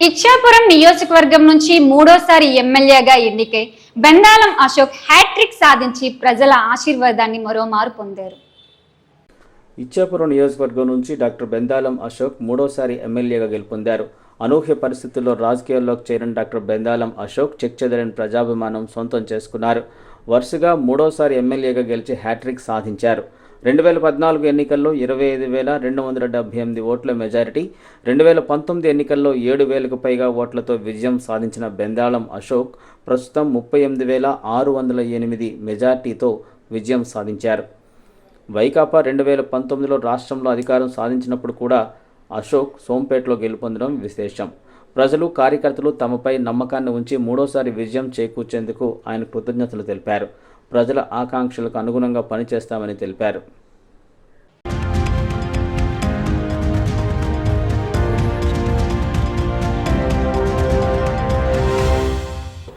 ఇచ్చాపురం నియోజకవర్గం నుంచి మూడోసారి ఎమ్మెల్యేగా ఎన్నికై బెందాలం అశోక్ హ్యాట్రిక్ సాధించి ప్రజల ఆశీర్వాదాన్ని మరోమారు పొందారు. ఇచ్చాపురం నియోజకవర్గం నుంచి డాక్టర్ బెందాలం అశోక్ మూడోసారి ఎమ్మెల్యేగా గెలుపొందారు. అనూహ్య పరిస్థితుల్లో రాజకీయాల్లోకి చేరిన డాక్టర్ బెందాలం అశోక్ చెక్ చెదరని ప్రజాభిమానం సొంతం చేసుకున్నారు. వరుసగా మూడోసారి ఎమ్మెల్యేగా గెలిచి హ్యాట్రిక్ సాధించారు. రెండు వేల పద్నాలుగు ఎన్నికల్లో ఇరవై ఐదు వేల రెండు వందల డెబ్బై ఎనిమిది ఓట్ల మెజారిటీ రెండు వేల పంతొమ్మిది ఎన్నికల్లో ఏడు వేలకు పైగా ఓట్లతో విజయం సాధించిన బెందాళం అశోక్ ప్రస్తుతం ముప్పై ఎనిమిది వేల ఆరు వందల ఎనిమిది మెజార్టీతో విజయం సాధించారు. వైకాపా రెండు వేల పంతొమ్మిదిలో రాష్ట్రంలో అధికారం సాధించినప్పుడు కూడా అశోక్ సోంపేటలో గెలుపొందడం విశేషం. ప్రజలు కార్యకర్తలు తమపై నమ్మకాన్ని ఉంచి మూడోసారి విజయం చేకూర్చేందుకు ఆయన కృతజ్ఞతలు తెలిపారు. ప్రజల ఆకాంక్షలకు అనుగుణంగా పనిచేస్తామని తెలిపారు.